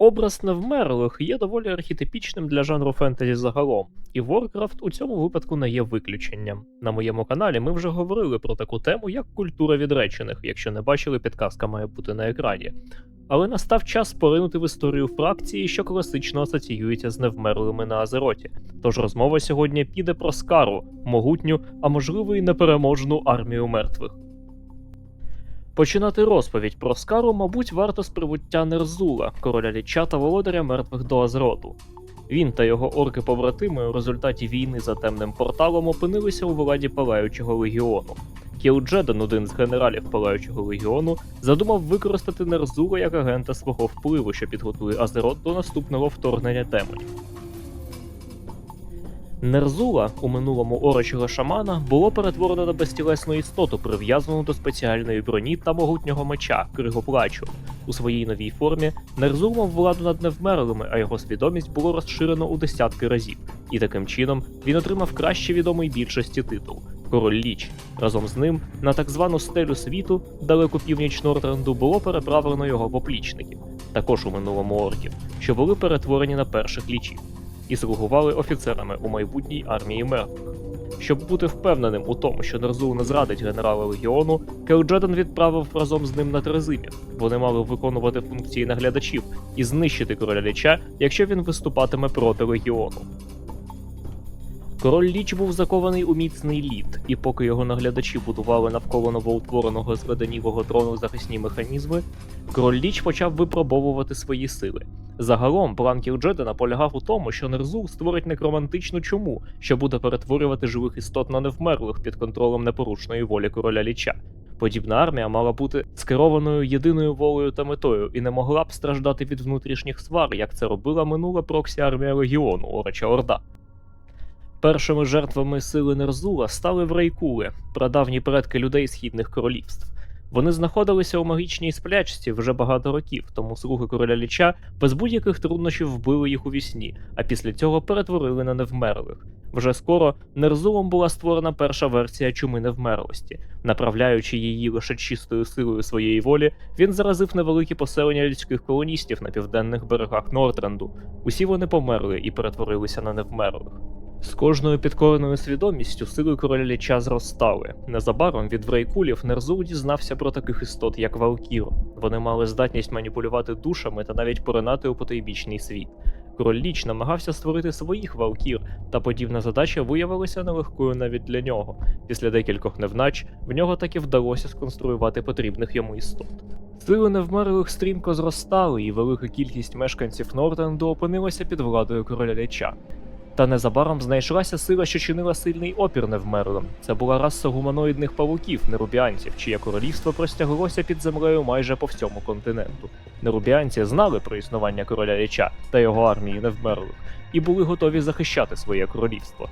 Образ невмерлих є доволі архетипічним для жанру фентезі загалом, і Warcraft у цьому випадку не є виключенням. На моєму каналі ми вже говорили про таку тему, як культура відречених. Якщо не бачили, підказка має бути на екрані. Але настав час поринути в історію фракції, що класично асоціюється з невмерлими на Азероті. Тож розмова сьогодні піде про Скару, могутню, а можливо й непереможну армію мертвих. Починати розповідь про Скару, мабуть, варто з прибуття Нерзула, короля ліча та володаря мертвих до Азероту. Він та його орки-побратими у результаті війни за темним порталом опинилися у владі Палаючого легіону. Кілджеден, один з генералів Палаючого легіону, задумав використати Нерзула як агента свого впливу, що підготує Азерот до наступного вторгнення демонів. Нерзула, у минулому орочого шамана, було перетворено на безтілесну істоту, прив'язану до спеціальної броні та могутнього меча Криgoплачу. У своїй новій формі Нерзул мав владу над невмерлими, а його свідомість було розширено у десятки разів, і таким чином він отримав краще відомий більшості титул Король Ліч. Разом з ним на так звану стелю світу, далеко північ Нортренду, було переправлено його поплічників, також у минулому орків, що були перетворені на перших лічів і слугували офіцерами у майбутній армії мертвих. Щоб бути впевненим у тому, що Нерзул не зрадить генерала легіону, Келджеден відправив разом з ним на Терезимір. Вони мали виконувати функції наглядачів і знищити короля ліча, якщо він виступатиме проти легіону. Король Ліч був закований у міцний лід, і поки його наглядачі будували навколо новоутвореного згладенілого трону захисні механізми, король Ліч почав випробовувати свої сили. Загалом план Кілджедена полягав у тому, що Нерзул створить некромантичну чуму, що буде перетворювати живих істот на невмерлих під контролем непорушної волі короля ліча. Подібна армія мала бути скерованою єдиною волею та метою і не могла б страждати від внутрішніх свар, як це робила минула проксі армія легіону Орача Орда. Першими жертвами сили Нерзула стали врейкули, прадавні предки людей східних королівств. Вони знаходилися у магічній сплячці вже багато років, тому слуги короля ліча без будь-яких труднощів вбили їх у вісні, а після цього перетворили на невмерлих. Вже скоро Нерзулом була створена перша версія чуми невмерлості. Направляючи її лише чистою силою своєї волі, він заразив невеликі поселення людських колоністів на південних берегах Нортренду. Усі вони померли і перетворилися на невмерлих. З кожною підкореною свідомістю сили короля ліча зростали. Незабаром від Врейкулів Нерзул дізнався про таких істот, як Валкір. Вони мали здатність маніпулювати душами та навіть поринати у потойбічний світ. Король Ліч намагався створити своїх валкір, та подібна задача виявилася нелегкою навіть для нього. Після декількох невнач в нього таки вдалося сконструювати потрібних йому істот. Сили невмерлих стрімко зростали, і велика кількість мешканців Нортенду опинилася під владою короля Ліча. Та незабаром знайшлася сила, що чинила сильний опір невмерлим. Це була раса гуманоїдних павуків, нерубіанців, чиє королівство простяглося під землею майже по всьому континенту. Нерубіанці знали про існування короля Ліча та його армії невмерлих і були готові захищати своє королівство.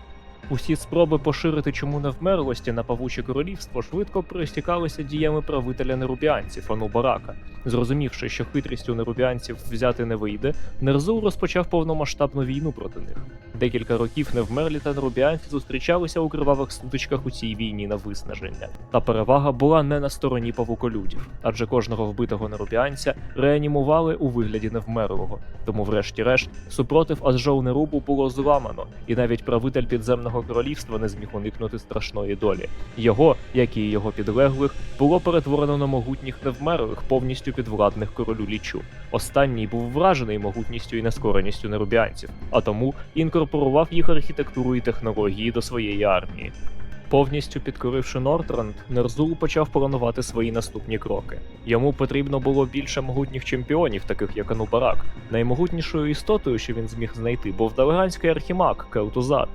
Усі спроби поширити чому невмерлості на павуче королівство швидко пересікалися діями правителя нерубіанців Анубарака. Зрозумівши, що хитрістю нерубіанців взяти не вийде, Нерзул розпочав повномасштабну війну проти них. Декілька років невмерлі та нерубіанці зустрічалися у кривавих сутичках у цій війні на виснаження. Та перевага була не на стороні павуколюдів, адже кожного вбитого нерубіанця реанімували у вигляді невмерлого. Тому, врешті-решт, супротив Азжоу Нерубу було зламано, і навіть правитель підземного королівства не зміг уникнути страшної долі. Його, як і його підлеглих, було перетворено на могутніх невмерлих, повністю підвладних королю лічу. Останній був вражений могутністю і нескореністю нерубіанців, а тому інкорпорував їх архітектуру і технології до своєї армії. Повністю підкоривши Нортранд, Нерзул почав планувати свої наступні кроки. Йому потрібно було більше могутніх чемпіонів, таких як Анубарак. Наймогутнішою істотою, що він зміг знайти, був далеганський архімаг Келтузат.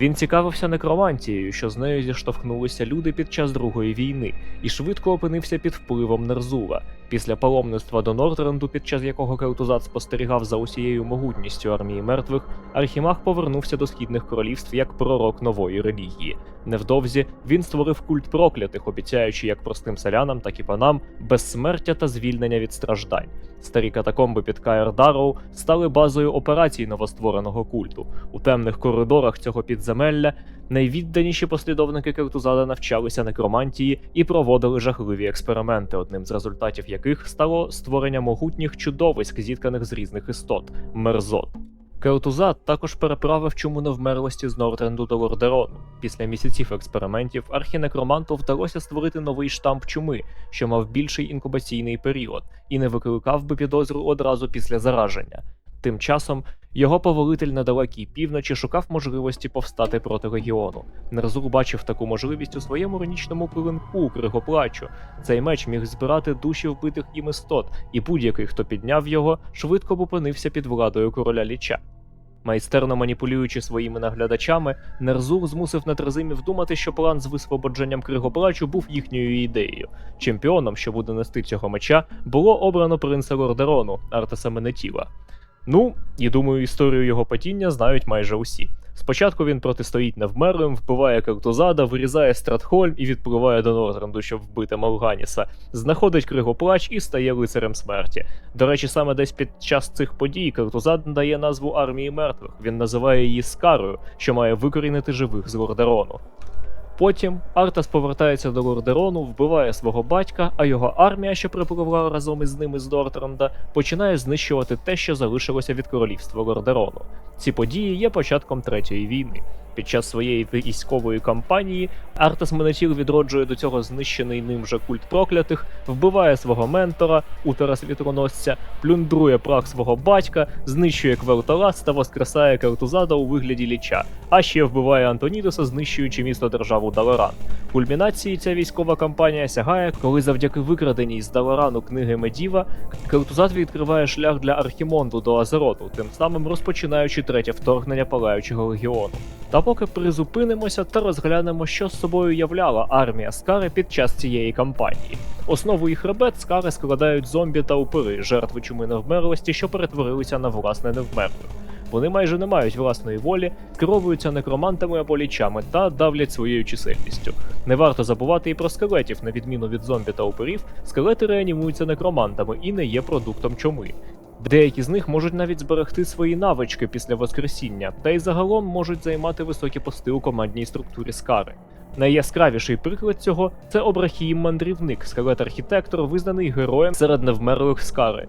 Він цікавився некромантією, що з нею зіштовхнулися люди під час Другої війни, і швидко опинився під впливом Нерзула. Після паломництва до Нортренду, під час якого Келтузат спостерігав за усією могутністю армії мертвих, Архімаг повернувся до східних королівств як пророк нової релігії. Невдовзі він створив культ проклятих, обіцяючи як простим селянам, так і панам безсмертя та звільнення від страждань. Старі катакомби під Каєр Дарроу стали базою операцій новоствореного культу. У темних коридорах цього підземелля Найвідданіші послідовники Кертузада навчалися некромантії і проводили жахливі експерименти, одним з результатів яких стало створення могутніх чудовиськ, зітканих з різних істот мерзот. Кертузад також переправив чуму невмерлості з Нортренду до Лордерону. Після місяців експериментів архінекроманту вдалося створити новий штамп чуми, що мав більший інкубаційний період, і не викликав би підозру одразу після зараження. Тим часом його повелитель на далекій півночі шукав можливості повстати проти легіону. Нерзур бачив таку можливість у своєму ранічному клинку криgoплачу. Цей меч міг збирати душі вбитих їм істот, і будь-який, хто підняв його, швидко б опинився під владою короля ліча. Майстерно маніпулюючи своїми наглядачами, Нерзур змусив Нетрезимів думати, що план з висвободженням Криgoплачу був їхньою ідеєю. Чемпіоном, що буде нести цього меча, було обрано принца Лордерону Артаса Менетіла. Ну, і думаю, історію його падіння знають майже усі. Спочатку він протистоїть невмерлим, вбиває Картузада, вирізає Стратхольм і відпливає до Нортренду, щоб вбити Молганіса, знаходить Кригоплач і стає лицарем смерті. До речі, саме десь під час цих подій Картузад надає назву армії мертвих. Він називає її Скарою, що має викорінити живих з Лордерону. Потім Артас повертається до Лордерону, вбиває свого батька, а його армія, що припливла разом із ними з Дортранда, починає знищувати те, що залишилося від королівства Лордерону. Ці події є початком третьої війни. Під час своєї військової кампанії Артас Менетіл відроджує до цього знищений ним же культ проклятих, вбиває свого ментора, Утера Світроносця, плюндрує прах свого батька, знищує Квелталас та воскресає Картузада у вигляді ліча, а ще вбиває Антонідоса, знищуючи місто державу Далеран. Кульмінації ця військова кампанія сягає, коли завдяки викраденій з Далерану книги Медіва Картузад відкриває шлях для Архімонду до Азероту, тим самим розпочинаючи третє вторгнення палаючого легіону. Та поки призупинимося та розглянемо, що з собою являла армія Скари під час цієї кампанії. Основу їх хребет Скари складають зомбі та упири, жертви чуми невмерлості, що перетворилися на власне невмерлих. Вони майже не мають власної волі, керовуються некромантами або лічами та давлять своєю чисельністю. Не варто забувати і про скелетів, на відміну від зомбі та упирів, скелети реанімуються некромантами і не є продуктом чуми. Деякі з них можуть навіть зберегти свої навички після воскресіння, та й загалом можуть займати високі пости у командній структурі скари. Найяскравіший приклад цього це Обрахіїм мандрівник, скелет-архітектор, визнаний героєм серед невмерлих скари.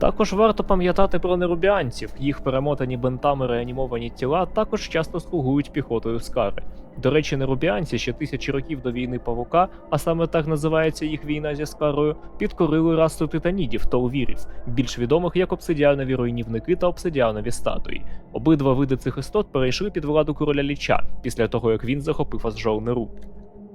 Також варто пам'ятати про нерубіанців, їх перемотані бинтами реанімовані тіла також часто слугують піхотою скари. До речі, нерубіанці ще тисячі років до війни павука, а саме так називається їх війна зі скарою, підкорили расу титанідів та увірів, більш відомих як обсидіанові руйнівники та обсидіанові статуї. Обидва види цих істот перейшли під владу короля ліча після того, як він захопив Азжоу-Неру.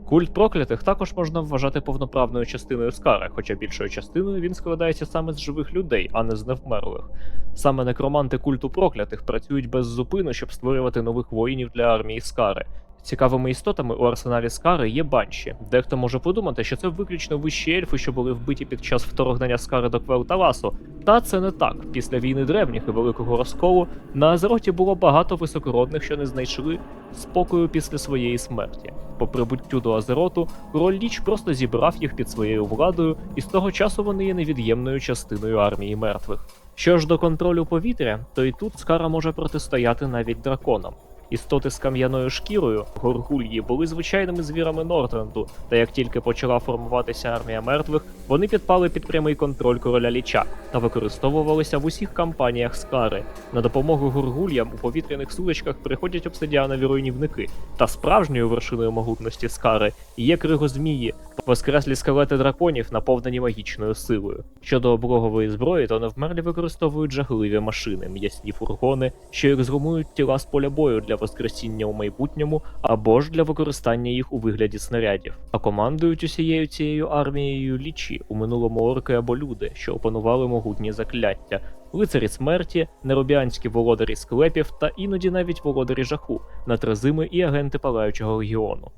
Культ проклятих також можна вважати повноправною частиною Скари, хоча більшою частиною він складається саме з живих людей, а не з невмерлих. Саме некроманти культу проклятих працюють без зупину, щоб створювати нових воїнів для армії Скари. Цікавими істотами у арсеналі Скари є банші. Дехто може подумати, що це виключно вищі ельфи, що були вбиті під час вторгнення Скари до Квелталасу. Та це не так. Після війни древніх і великого розколу на Азероті було багато високородних, що не знайшли спокою після своєї смерті. По прибуттю до Азероту король Ліч просто зібрав їх під своєю владою, і з того часу вони є невід'ємною частиною армії мертвих. Що ж до контролю повітря, то і тут Скара може протистояти навіть драконам. Істоти з кам'яною шкірою, горгульї, були звичайними звірами Нортренду, та як тільки почала формуватися армія мертвих, вони підпали під прямий контроль короля ліча та використовувалися в усіх кампаніях Скари. На допомогу горгульям у повітряних сулечках приходять обсидіанові руйнівники, та справжньою вершиною могутності Скари є кригозмії, воскреслі скелети драконів, наповнені магічною силою. Щодо облогової зброї, то невмерлі використовують жахливі машини, м'ясні фургони, що ексгумують тіла з поля бою для воскресіння у майбутньому або ж для використання їх у вигляді снарядів. А командують усією цією армією лічі у минулому орки або люди, що опанували могутні закляття. Лицарі смерті, неробіанські володарі склепів та іноді навіть володарі жаху, натрезими і агенти палаючого легіону.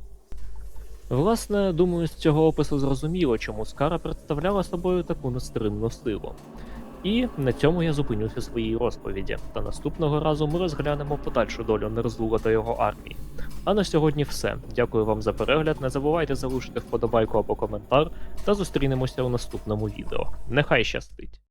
Власне, думаю, з цього опису зрозуміло, чому Скара представляла собою таку нестримну силу. І на цьому я зупинюся своїй розповіді, та наступного разу ми розглянемо подальшу долю Нерзула та його армії. А на сьогодні все. Дякую вам за перегляд. Не забувайте залишити вподобайку або коментар, та зустрінемося у наступному відео. Нехай щастить!